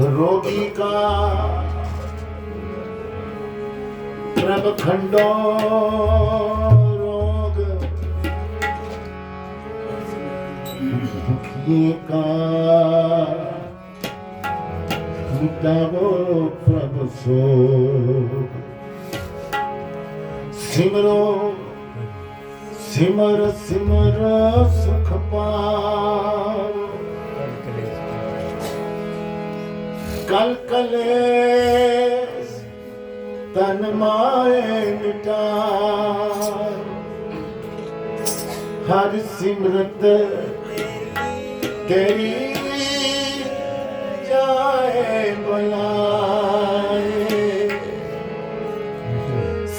रोगी का प्रभ खंडो रोग भुखिए का मिटावो प्रभ सो सिमरो सिमर सिमर सुख पाओ ਕਲ ਕਲੇ ਤਨ ਮਾਏ ਮਿਟਾਰ ਹਰ ਸਿਮਰਤ ਤੇਰੀ ਜਾਏ ਬੁਲਾਏ।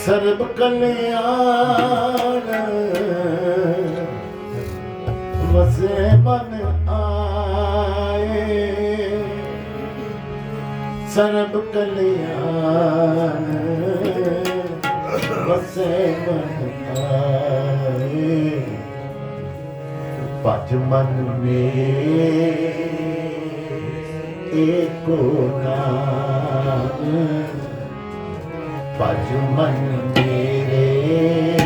ਸਰਬ ਕਲਿਆਣ ਵਸੇ ਮਨ ਸਰਬ ਕਲਿਆਣ ਵਸੇ ਮਨ ਆਏ ਭਜ ਮਨ ਮੇ ਏਕੋ ਨਾਮ। ਭਜ ਮਨ ਮੇਰੇ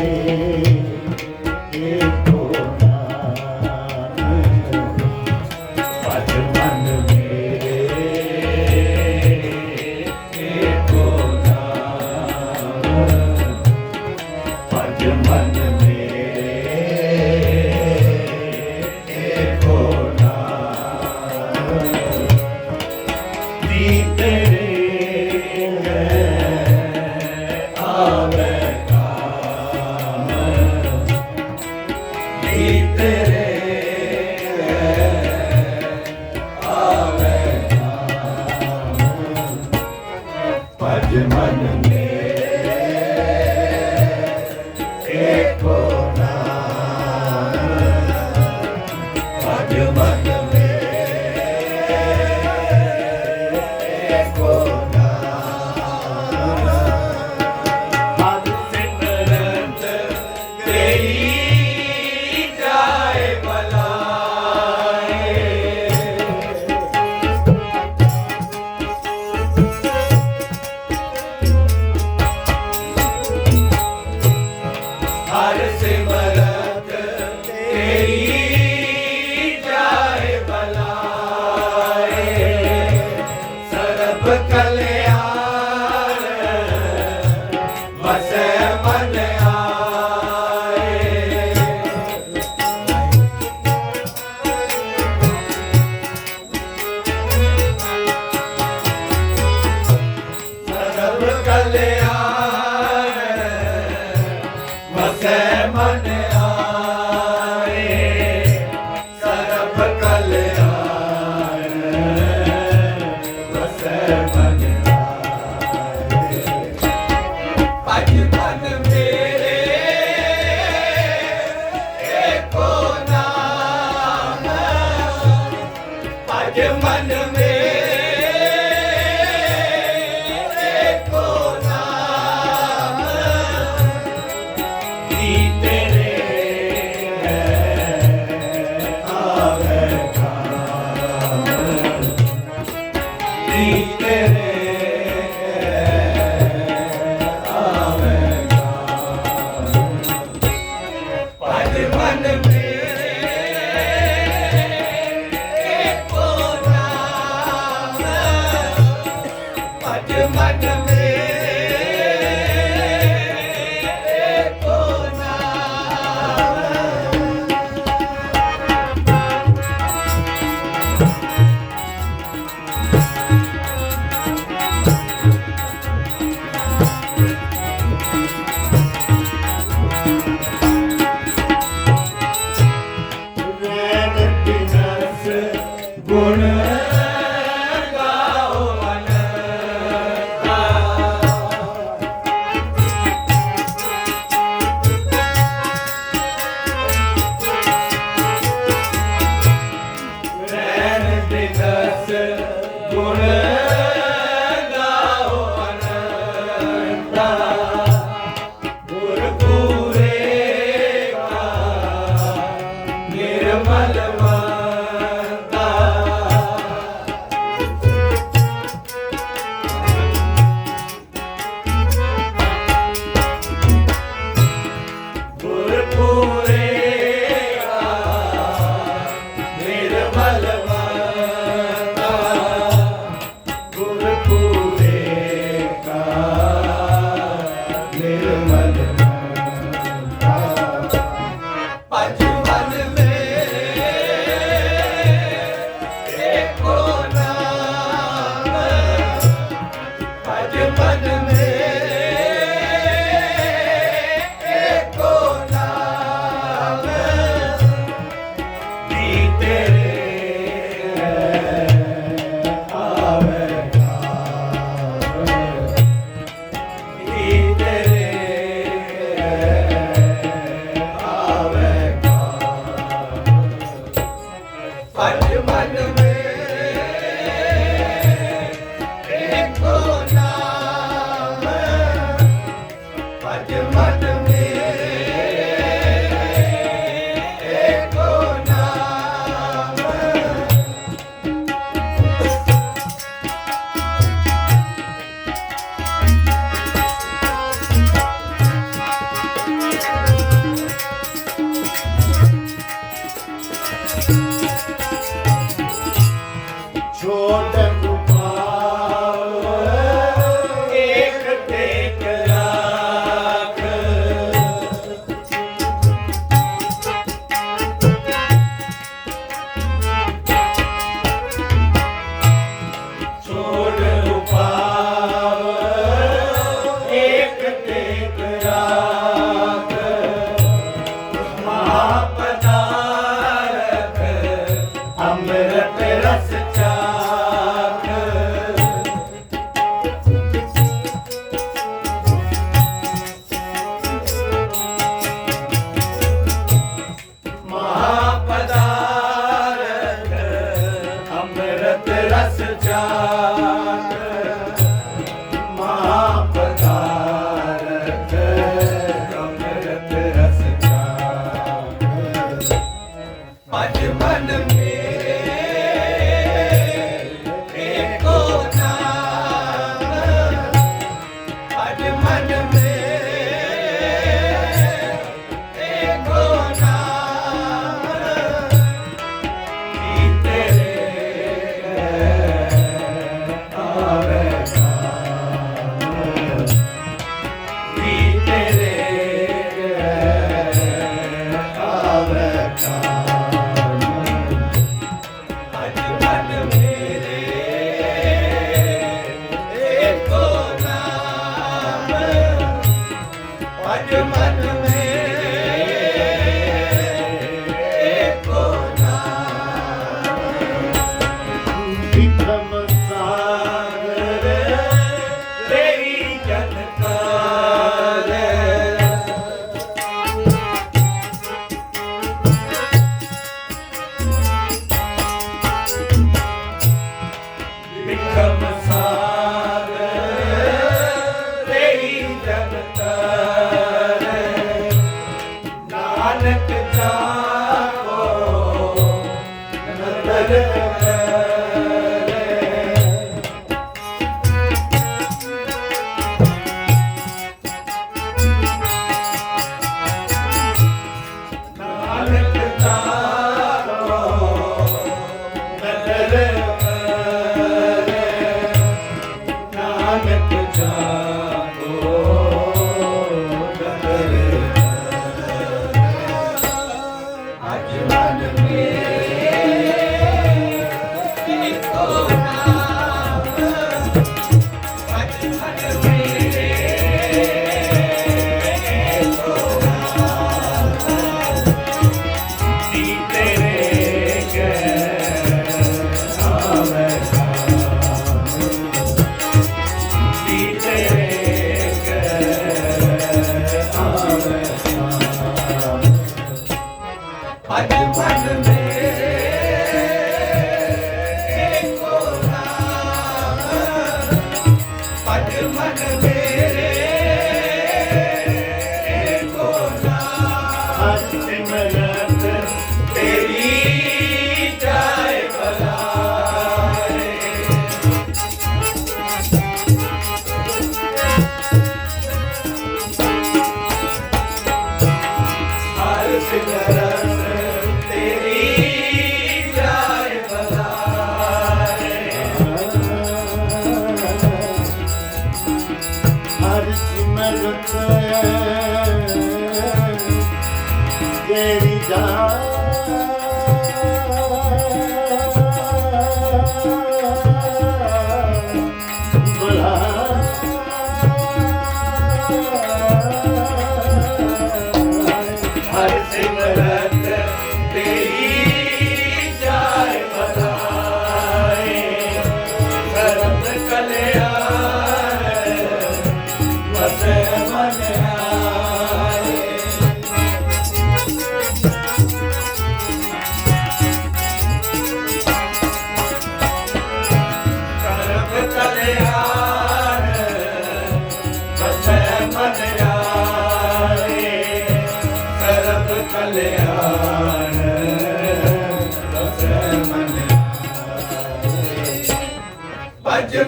Thank you.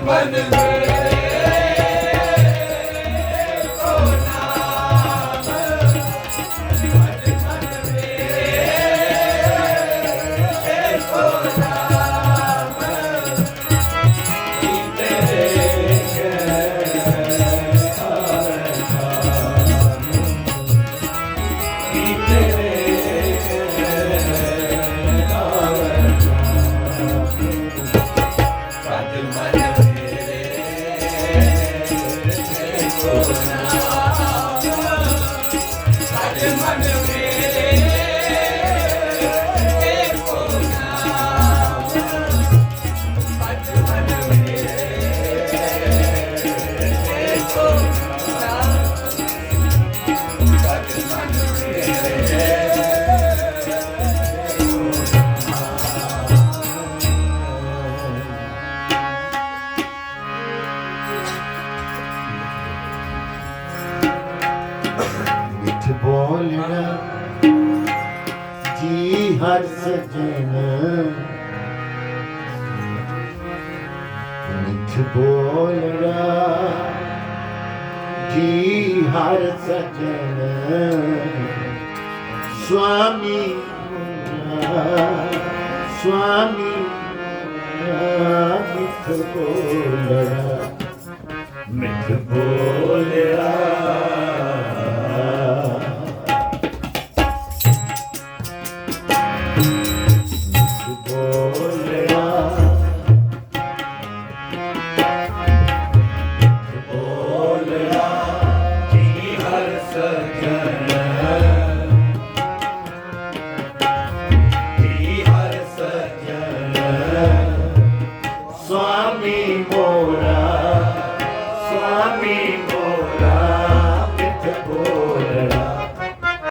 ਭਜ ਜੀ ਹਰ ਸਜਣ ਸੁਆਮੀ ਸੁਆਮੀ ਮਿੱਠ ਬੋਲਿਆ ਮਿੱਠ ਬੋਲਿਆ